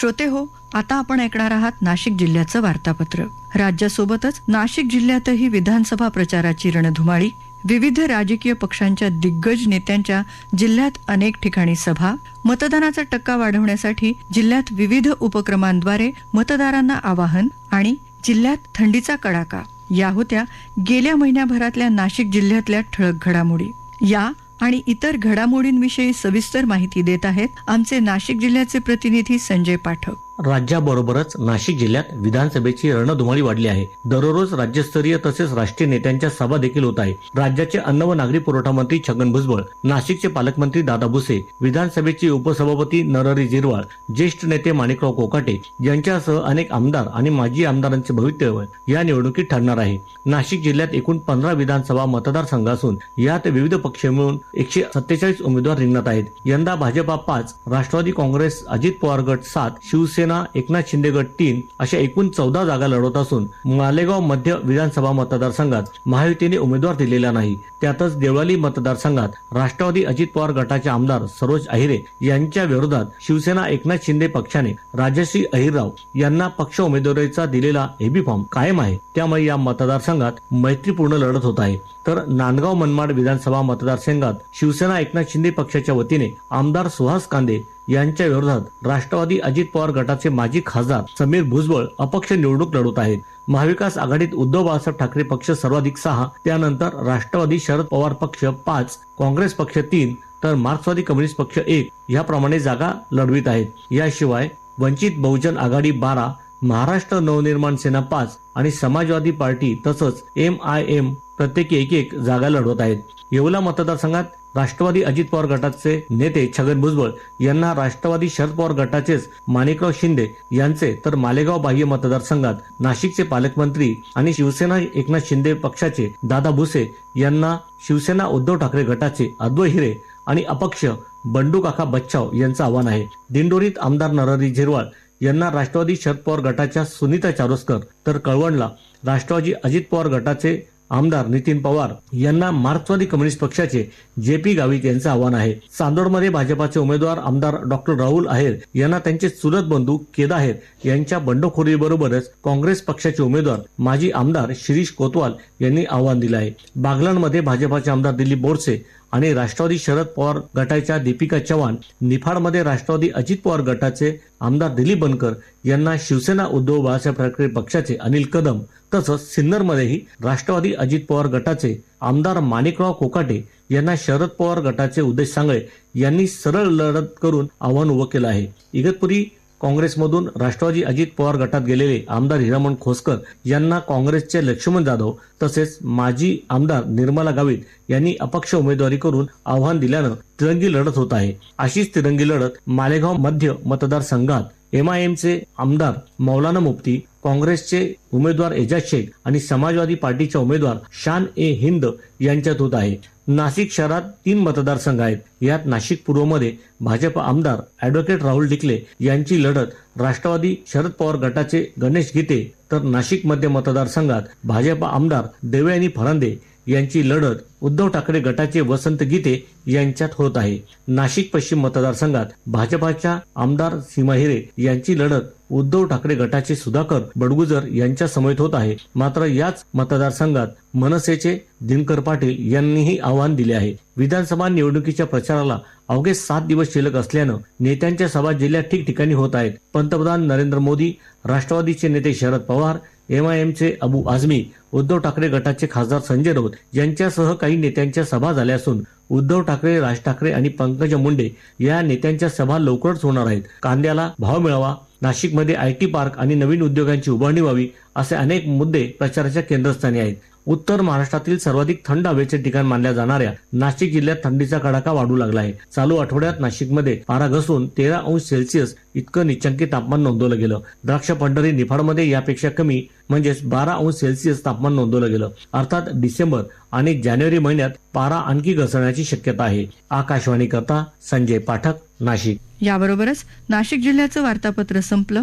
श्रोते हो आता आपण ऐकणार आहात नाशिक जिल्ह्याचं वार्तापत्र. राज्यासोबतच नाशिक जिल्ह्यातही विधानसभा प्रचाराची रणधुमाळी विविध राजकीय पक्षांच्या दिग्गज नेत्यांच्या जिल्ह्यात अनेक ठिकाणी सभा मतदानाचा टक्का वाढवण्यासाठी जिल्ह्यात विविध उपक्रमांद्वारे मतदारांना आवाहन आणि जिल्ह्यात थंडीचा कडाका. या होत्या गेल्या महिन्याभरातल्या नाशिक जिल्ह्यातल्या ठळक घडामोडी. या आणि इतर घडामोडींविषयी सविस्तर माहिती देत आहेत आमचे नाशिक जिल्ह्याचे प्रतिनिधी संजय पाठक. राज्याबरोबरच नाशिक जिल्ह्यात विधानसभेची रणधुमाळी वाढली आहे. दररोज राज्यस्तरीय तसेच राष्ट्रीय नेत्यांच्या सभा देखील होत आहे. राज्याचे अन्न व नागरी पुरवठा मंत्री छगन भुजबळ नाशिकचे पालकमंत्री दादा भुसे विधानसभेचे उपसभापती नरहरी जिरवाळ ज्येष्ठ नेते माणिकराव कोकाटे यांच्यासह अनेक आमदार आणि माजी आमदारांचे भवितव्य या निवडणुकीत ठरणार आहे. नाशिक जिल्ह्यात एकूण पंधरा विधानसभा मतदारसंघ असून यात विविध पक्ष मिळून एकशे सत्तेचाळीस उमेदवार रिंगणात आहेत. यंदा भाजपा पाच राष्ट्रवादी काँग्रेस अजित पवार गट सात शिवसेना एकनाथ शिंदे गट तीन अशा एकूण चौदा जागा लढवत असून मालेगाव मध्य विधानसभा मतदारसंघात महायुतीने उमेदवार दिलेला नाही. त्यातच देवळाली मतदारसंघात राष्ट्रवादी अजित पवार गटाचे आमदार सरोज अहिरे यांच्या विरोधात शिवसेना एकनाथ शिंदे पक्षाने राजश्री अहिरराव यांना पक्ष उमेदवारीचा दिलेला एबी फॉर्म कायम आहे. त्यामुळे या मतदारसंघात मैत्रीपूर्ण लढत होत आहे. तर नांदगाव मनमाड विधानसभा मतदारसंघात शिवसेना एकनाथ शिंदे पक्षाच्या वतीने आमदार सुहास कांदे यांच्या विरोधात राष्ट्रवादी अजित पवार गटाचे माजी खासदार समीर भुजबळ अपक्ष निवडणूक लढवत आहेत. महाविकास आघाडीत उद्धव बाळासाहेब ठाकरे पक्ष सर्वाधिक सहा त्यानंतर राष्ट्रवादी शरद पवार पक्ष पाच काँग्रेस पक्ष तीन तर मार्क्सवादी कम्युनिस्ट पक्ष एक याप्रमाणे जागा लढवित आहेत. याशिवाय वंचित बहुजन आघाडी बारा महाराष्ट्र नवनिर्माण सेना पाच आणि समाजवादी पार्टी तसंच एम आय एम प्रत्येकी एक एक जागा लढवत आहेत. येवला मतदारसंघात राष्ट्रवादी अजित पवार गटाचे नेते छगन भुजबळ यांना राष्ट्रवादी शरद पवार गटाचेच माणिकराव शिंदे यांचे तर मालेगाव बाह्य मतदारसंघात नाशिकचे पालकमंत्री आणि शिवसेना एकनाथ शिंदे पक्षाचे दादा भुसे यांना शिवसेना उद्धव ठाकरे गटाचे अद्वै हिरे आणि अपक्ष बंडू काका बच्चाव यांचं आव्हान आहे. दिंडोरीत आमदार नरहरी झिरवाळ यांना राष्ट्रवादी शरद पवार गटाच्या सुनीता चारोस्कर तर कळवणला राष्ट्रवादी अजित पवार गटाचे आमदार नितीन पवार यांना मार्क्सवादी कम्युनिस्ट पक्षाचे जे पी गावित यांचं आव्हान आहे. चांदोडमध्ये भाजपाचे उमेदवार आमदार डॉक्टर राहुल आहेर यांना त्यांचे चुलत बंधू केदा आहेर यांच्या बंडखोरीबरोबरच काँग्रेस पक्षाचे उमेदवार माजी आमदार शिरीष कोतवाल यांनी आव्हान दिलं आहे. बागलांमध्ये भाजपाचे आमदार दिलीप बोरसे आणि राष्ट्रवादी शरद पवार गटाच्या दीपिका चव्हाण निफाडमध्ये राष्ट्रवादी अजित पवार गटाचे आमदार दिलीप बनकर यांना शिवसेना उद्धव बाळासाहेब ठाकरे पक्षाचे अनिल कदम तसंच सिन्नरमध्येही राष्ट्रवादी अजित पवार गटाचे आमदार माणिकराव कोकाटे यांना शरद पवार गटाचे उद्देश सांगळे यांनी सरळ लढत करून आव्हान उभं केलं आहे. इगतपुरी काँग्रेसमधून राष्ट्रवादी अजित पवार गटात गेलेले आमदार हिरामण खोसकर यांना काँग्रेसचे लक्ष्मण जाधव तसेच माजी आमदार निर्मला गावित यांनी अपक्ष उमेदवारी करून आव्हान दिल्यानं तिरंगी लढत होत आहे. अशीच तिरंगी लढत मालेगाव मध्य मतदारसंघात एमआयएमचे आमदार मौलाना मुफ्ती काँग्रेसचे उमेदवार एजाज शेख आणि समाजवादी पार्टीच्या उमेदवार शान ए हिंद यांच्यात होत आहे. नाशिक शहरात तीन मतदारसंघ आहेत. यात नाशिक पूर्वमध्ये भाजप आमदार अॅडव्होकेट राहुल डिकले यांची लढत राष्ट्रवादी शरद पवार गटाचे गणेश गीते तर नाशिक मध्य मतदारसंघात भाजप आमदार देवयानी फरांदे यांची लढत उद्धव ठाकरे गटाचे वसंत गीते यांच्यात होत आहे. नाशिक पश्चिम मतदारसंघात भाजपाच्या आमदार सीमा हिरे यांची लढत उद्धव ठाकरे गटाचे सुधाकर बडगुजर यांच्या समेत होत आहे. मात्र याच मतदारसंघात मनसेचे दिनकर पाटील यांनीही आव्हान दिले आहे. विधानसभा निवडणुकीच्या प्रचाराला अवघे सात दिवस शिल्लक असल्यानं नेत्यांच्या सभा जिल्ह्यात ठिकठिकाणी होत आहेत. पंतप्रधान नरेंद्र मोदी राष्ट्रवादीचे नेते शरद पवार एमआयएमचे अबू आझमी उद्धव ठाकरे गटाचे खासदार संजय राऊत यांच्यासह काही नेत्यांच्या सभा झाल्या असून उद्धव ठाकरे राज ठाकरे आणि पंकजा मुंडे या नेत्यांच्या सभा लवकरच होणार आहेत. कांद्याला भाव मिळावा नाशिकमध्ये आयटी पार्क आणि नवीन उद्योगांची उभारणी व्हावी असे अनेक मुद्दे प्रचाराच्या केंद्रस्थानी आहेत. उत्तर महाराष्ट्रातील सर्वाधिक थंड हवेचे ठिकाण मानल्या जाणाऱ्या नाशिक जिल्ह्यात थंडीचा कडाका वाढू लागला आहे. चालू आठवड्यात नाशिकमध्ये पारा घसरून तेरा अंश सेल्सिअस इतकं निचंकी तापमान नोंदवलं गेलं. द्राक्ष पंढरी निफाडमध्ये यापेक्षा कमी म्हणजेच बारा अंश सेल्सिअस तापमान नोंदवलं गेलं. अर्थात डिसेंबर आणि जानेवारी महिन्यात पारा आणखी घसरण्याची शक्यता आहे. आकाशवाणी करता संजय पाठक नाशिक. याबरोबरच नाशिक जिल्ह्याचं वार्तापत्र संपलं.